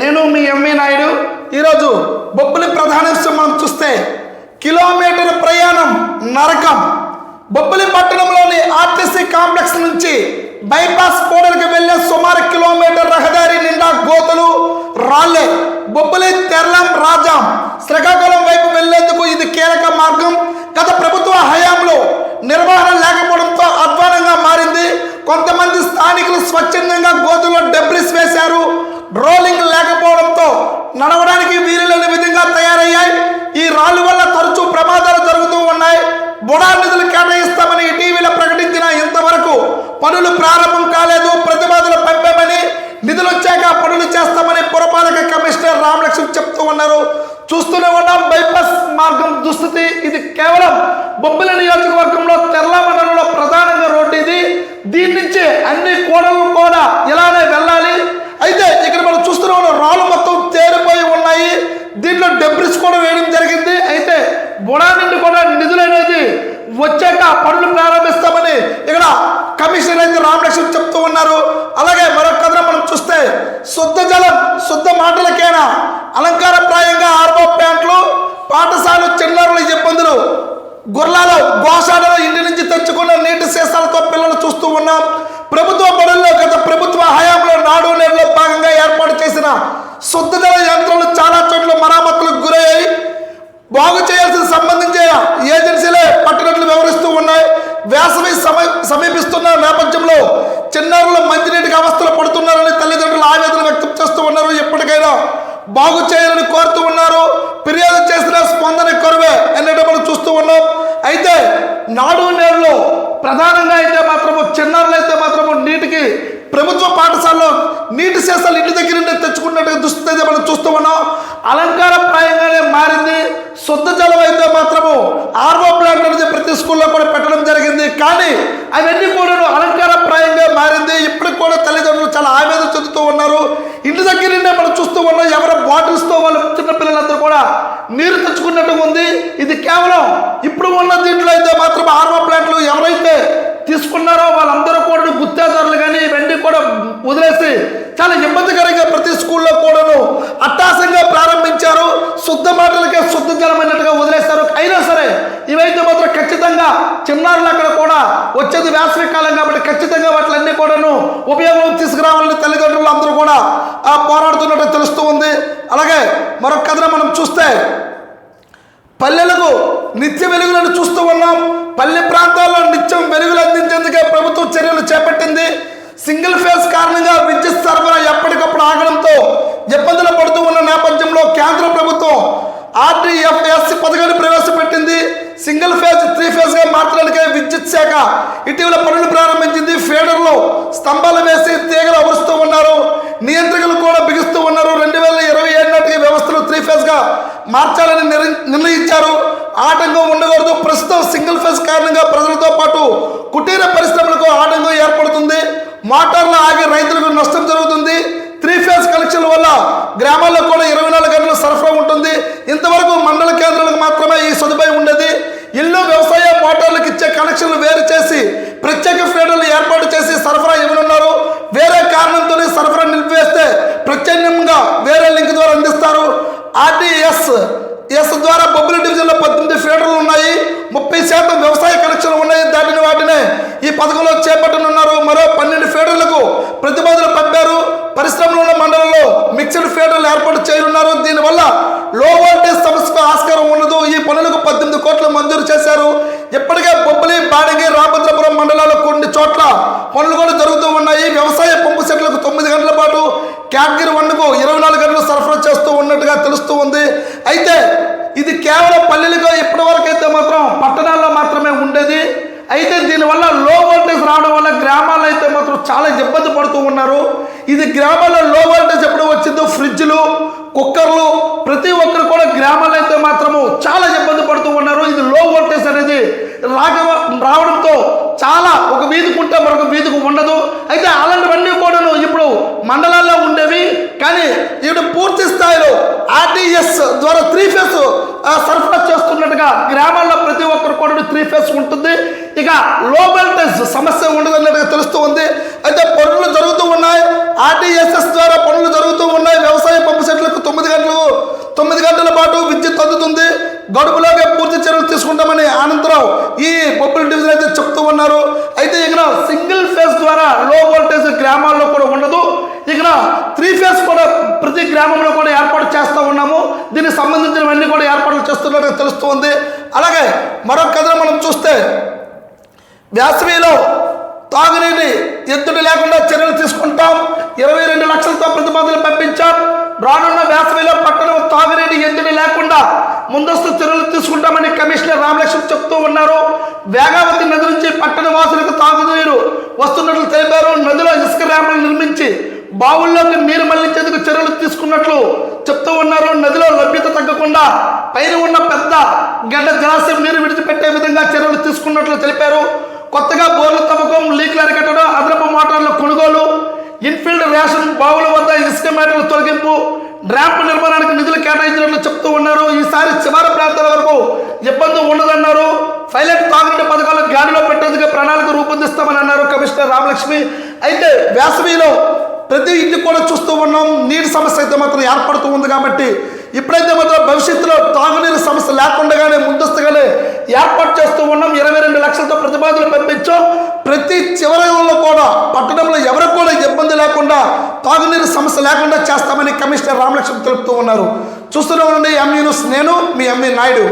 నేను మీ ఎంవి నాయుడు. ఈరోజు బొబ్బిలి ప్రధాన మనం చూస్తే కిలోమీటర్ ప్రయాణం నరకం. బొబ్బిలి పట్టణంలోని ఆర్టీసీ కాంప్లెక్స్ నుంచి బైపాస్ పోడలకు వెళ్ళే సుమారు కిలోమీటర్ రహదారి నిండా గోతులు రాలే బొబ్బిలి తెరలం రాజాం శ్రీకాకుళం వైపు వెళ్ళేందుకు ఇది కీలక మార్గం. గత ప్రభుత్వ హయాంలో నిర్వహణ నడవడానికి వీలులేని విధంగా తయారయ్యాయి. ఈ రాళ్ళు వల్ల తరచూ ప్రమాదాలు జరుగుతూ ఉన్నాయి. బుడా నిధులు కేటాయిస్తామని ఇటీవల ప్రకటించిన ఇంతవరకు పనులు ప్రారంభం కాలేదు. ప్రతిపాదనలు పంపామని నిధులు వచ్చాక పనులు చేస్తామని పురపాలక కమిషనర్ రామలక్ష్మి చెప్తూ ఉన్నారు. చూస్తూనే ఉన్నాం. బైపాస్ మార్గం దుస్థితి. ఇది కేవలం బొబ్బిలి నియోజకవర్గంలో తెల్ల మండలంలో ప్రధానంగా రోడ్డు ఇది. దీని నుంచి అన్ని కోడలు కూడా ఇలానే వెళ్ళాలి. అయితే ఇక్కడ మనం చూస్తున్న రాళ్ళు దీంట్లో డెబ్రిస్ కూడా వేయడం జరిగింది. అయితే బుడా నుండి కూడా నిధులనేది వచ్చాక పనులు ప్రారంభిస్తామని ఇక్కడ కమిషనర్ అయితే రామలక్ష్మణ్ చెప్తూ ఉన్నారు. అలాగే మరొక కథ మనం చూస్తే శుద్ధ జలం శుద్ధ మాటలకైనా అలంకారప్రాయంగా ఆర్బో ప్యాంట్లు పాఠశాల చిన్నారుల ఇబ్బందులు గుర్రాలు గోశాలలో ఇంటి నుంచి తెచ్చుకున్న నీటి సీసాలతో పిల్లలు చూస్తూ ఉన్నాం. ప్రభుత్వ బడుల్లో గత ప్రభుత్వ హయాంలో నాడు నేడులో భాగంగా ఏర్పాటు చేసిన శుద్ధ జల జీవిస్తున్న నేపథ్యంలో చిన్నారులు మంచినీటికి అవస్థలు పడుతున్నారని తల్లిదండ్రులు ఆవేదన వ్యక్తం చేస్తూ ఉన్నారు. ఎప్పటికైనా బాగు చేయాలని కోరుతూ ఉన్నారు. ఫిర్యాదు చేసిన స్పందన కొరవే అన్నట్టు మనం చూస్తూ ఉన్నాం. అయితే నాడు నేడులో ప్రధానంగా అయితే మాత్రము చిన్నారులు అయితే మాత్రము నీటికి ప్రభుత్వ పాఠశాలలో నీటి శేషాలు ఇంటి దగ్గర నుండి తెచ్చుకున్నట్టుగా దుస్థితి అయితే మనం చూస్తూ ఉన్నాం. అలంకారప్రాయంగానే మారింది. శుద్ధ జలం అయితే మాత్రము ఆర్వో ప్లాంట్ అనేది ప్రతి స్కూల్లో కూడా పెట్టడం జరిగింది కానీ అవన్నీ కూడా అలంకారప్రాయంగా మారింది. ఇప్పటికి కూడా తల్లిదండ్రులు చాలా ఆవేదన చెందుతూ ఉన్నారు. ఇంటి దగ్గర నుండే మనం చూస్తూ ఉన్నాం ఎవరి బాటిల్స్తో వాళ్ళు చిన్న పిల్లలందరూ కూడా నీరు తెచ్చుకున్నట్టు ఉంది. ఇది కేవలం ఇప్పుడు ఉన్న దీంట్లో అయితే మాత్రం ఆర్వో ప్లాంట్లు ఎవరైతే తీసుకున్నారో వాళ్ళందరూ కూడా గుత్తేదారులు కానీ ఇవన్నీ కూడా వదిలేసి చాలా ఇబ్బందికరంగా ప్రతి స్కూల్లో కూడాను అట్టాసంగా ప్రారంభించారు. శుద్ధ మాటలకే శుద్ధ జలమైన ఖచ్చితంగా చిన్నారులు అక్కడ కూడా వచ్చేది వేసవి కాలం కాబట్టి ఖచ్చితంగా వాటిలన్నీ కూడాను ఉపయోగం తీసుకురావాలని తల్లిదండ్రులు అందరూ కూడా ఆ, పోరాడుతున్నట్టు తెలుస్తూ ఉంది. అలాగే మరొక కథను మనం చూస్తే పల్లెలకు నిత్య వెలుగులను చూస్తూ ఉన్నాం. పల్లె ప్రాంతాల్లో నిత్యం వెలుగులు అందించేందుకే ప్రభుత్వం చర్యలు చేపట్టింది. సింగిల్ ఫేజ్ కారణంగా విద్యుత్ సరఫరా ఎప్పటికప్పుడు ఆగడంతో ఇబ్బందులు పడుతూ ఉన్న నేపథ్యంలో కేంద్ర ప్రభుత్వం ఆర్టీఎఫ్ఎస్ పథకాన్ని ప్రవేశపెట్టింది సింగిల్ ఫేజ్ త్రీ ఫేజ్గా మార్చడానికే విద్యుత్ శాఖ ఇటీవల పనులు ప్రారంభించింది ఫీడర్లు. స్తంభాలు వేసి తీగలు అమరుస్తూ ఉన్నారు. నియంత్రికలు కూడా బిగిస్తూ ఉన్నారు. రెండు వేల ఇరవై ఏడు నాటికి వ్యవస్థలు త్రీ ఫేజ్గా మార్చాలని నిర్ణయించారు. ఆటంకం ఉండకూడదు. ప్రస్తుతం సింగిల్ ఫేజ్ కారణంగా ప్రజలతో పాటు కుటీర పరిశ్రమలకు ఆటంకం ఏర్పడుతుంది. మోటార్లు ఆగి రైతులకు నష్టం జరుగుతుంది. త్రీ ఫేజ్ కనెక్షన్ వల్ల గ్రామాల్లో కూడా ఇరవై నాలుగు గంటలు సరఫరా ఉంటుంది. ఇంతవరకు మండల కేంద్రాలకు మాత్రమే ఈ సదుపాయం ఉండేది. ఇల్లు వ్యవసాయ మోటార్లకు ఇచ్చే కనెక్షన్ ప్రత్యేక ఫీడర్లు ఏర్పాటు చేసి సరఫరా ఇవ్వనున్నారు. వేరే కారణంతోనే సరఫరా నిలిపివేస్తే ప్రత్యామ్నాయంగా వేరే లింక్ ద్వారా అందిస్తారు. ఆర్టీఎస్ ఎస్ ద్వారా బొబ్బిలి డివిజన్లో పద్దెనిమిది ఫీడర్లు ఉన్నాయి. ముప్పై శాతం వ్యవసాయ కనెక్షన్లు ఉన్నాయి. దాటిన వాటినే ఈ పథకంలో చేపట్టనున్నారు. మరో పన్నెండు ఫీడర్లకు ప్రతిపాదనలు పంపారు. పరిశ్రమలు ఉన్న మండలంలో మిక్స్డ్ ఫీడర్లు ఏర్పాటు చేయనున్నారు. దీనివల్ల లో వోల్టేజ్ సమస్యకు ఆస్కారం ఉండదు ఈ పనులకు పద్దెనిమిది కోట్లు మంజూరు చేశారు. ఇప్పటికే బొబ్బిలి బాడిగి రాబోతు మండలాల్లో కొన్ని చోట్ల పనులు కూడా జరుగుతూ ఉన్నాయి. వ్యవసాయ పంపు సెట్లకు తొమ్మిది గంటల పాటు కేటగిరీ వన్కు ఇరవై నాలుగు గంటలు సరఫరా చేస్తూ ఉన్నట్టుగా తెలుస్తూ ఉంది. అయితే ఇది కేవలం పల్లెలుగా ఇప్పటివరకైతే మాత్రం పట్టణాల్లో మాత్రమే ఉండేది. అయితే దీనివల్ల లో వోల్టేజ్ రావడం వల్ల గ్రామాల్లో అయితే మాత్రం చాలా ఇబ్బంది పడుతూ ఉన్నారు. ఇది గ్రామాల్లో లో వోల్టేజ్ ఎప్పుడు వచ్చిందో ఫ్రిడ్జ్లు కుక్కర్లు ప్రతి ఒక్కరు కూడా గ్రామాల్లో అయితే మాత్రము చాలా ఇబ్బంది పడుతూ ఉన్నారు ఇది లో వోల్టేజ్ రాక రావడంతో చాలా ఒక వీధికి ఉంటే మరొక వీధికి ఉండదు. అయితే అలాంటివన్నీ కూడాను ఇప్పుడు మండలాల్లో ఉండేవి. కానీ ఇప్పుడు పూర్తి స్థాయిలో ఆర్టీఎస్ ద్వారా త్రీ ఫేస్ సరఫరా చేస్తున్నట్టుగా గ్రామాల్లో ప్రతి ఒక్కరు కూడా త్రీ ఫేస్ ఉంటుంది. ఇక లో వోల్టేజ్ సమస్య ఉండదన్నట్టుగా తెలుస్తూ ఉంది. అయితే పనులు జరుగుతూ ఉన్నాయి. ఆర్టీఎస్ఎస్ ద్వారా పనులు జరుగుతూ ఉన్నాయి. వ్యవసాయ పంపు సెట్లకు తొమ్మిది గంటలు తొమ్మిది గంటల పాటు విద్యుత్ అందుతుంది. గడుపులోగా పూర్తి చర్యలు తీసుకుంటాం అనంతరం ఈ బొబ్బిలి డివిజన్ అయితే చెప్తూ ఉన్నారు అయితే ఇక్కడ సింగిల్ ఫేజ్ ద్వారా లో వోల్టేజ్ గ్రామాల్లో కూడా ఉండదు ఇక్కడ త్రీ ఫేజ్ కూడా ప్రతి గ్రామంలో కూడా ఏర్పాటు చేస్తూ ఉన్నాము దీనికి సంబంధించినవన్నీ కూడా మనకు తెలుస్తూ ఉంది అలాగే మరొక కథను మనం చూస్తే వేసవిలో తాగునీటి ఎత్తుడు లేకుండా చర్యలు తీసుకుంటాం. ఇరవై రెండు లక్షలతో ప్రతిపాదనలు పంపించాం. రానున్న వేసవిలో పట్టణం తాగునీటి ఎత్తుడు లేకుండా ముందస్తు చర్యలు తీసుకుంటామని కమిషనర్ రామలక్ష్మి చెప్తూ ఉన్నారు. వేగావతి నది నుంచి పట్టణ వాసులకు తాగునీరు వస్తున్నట్లు తెలిపారు. నదిలో ఇసుక ర్యాంపులు నిర్మించి బావుల్లోకి నీరు మళ్ళీ తీసుకున్నట్లు చెప్తూ ఉన్నారు. నదిలో లభ్యత తగ్గకుండా పైన ఉన్న పెద్ద గడ్డ జలాశయం నీరు విడిచిపెట్టే విధంగా చర్యలు తీసుకున్నట్లు తెలిపారు. కొత్తగా బోర్ల తవ్వకం లీకులు అరికట్టడం అదనపు మోటార్ల కొనుగోలు ఇన్ఫీల్డ్ రేషన్ బావుల వద్ద ఇసుక మేటల తొలగింపు డ్రాప్ నిర్మాణానికి నిధులు కేటాయించినట్లు చెప్తూ ఉన్నారు. ఈసారి చివరి ప్రాంతాల వరకు ఇబ్బంది ఉండదన్నారు. పైలట్ తాగునీటి పథకాలు గాడిలో పెట్టేందుకు ప్రణాళిక రూపొందిస్తామని అన్నారు కమిషనర్ రామలక్ష్మి. అయితే వేసవిలో ప్రతి ఇంటికి కూడా చూస్తూ ఉన్నాం. నీటి సమస్య అయితే మాత్రం ఏర్పడుతూ ఉంది కాబట్టి ఇప్పుడైతే మాత్రం భవిష్యత్తులో తాగునీరు సమస్య లేకుండానే ముందస్తుగానే ఏర్పాటు చేస్తూ ఉన్నాం. ఇరవై రెండు లక్షలతో ప్రతిపాదనలు పంపించాం. ప్రతి చివరిలో కూడా పట్టణంలో ఎవరు కూడా ఇబ్బంది లేకుండా తాగునీరు సమస్య లేకుండా చేస్తామని కమిషనర్ రామలక్ష్మి తెలుపుతూ ఉన్నారు. చూస్తూనే ఉండండి. ఎంఈ న్యూస్ నేను మీ ఎంఈ నాయుడు.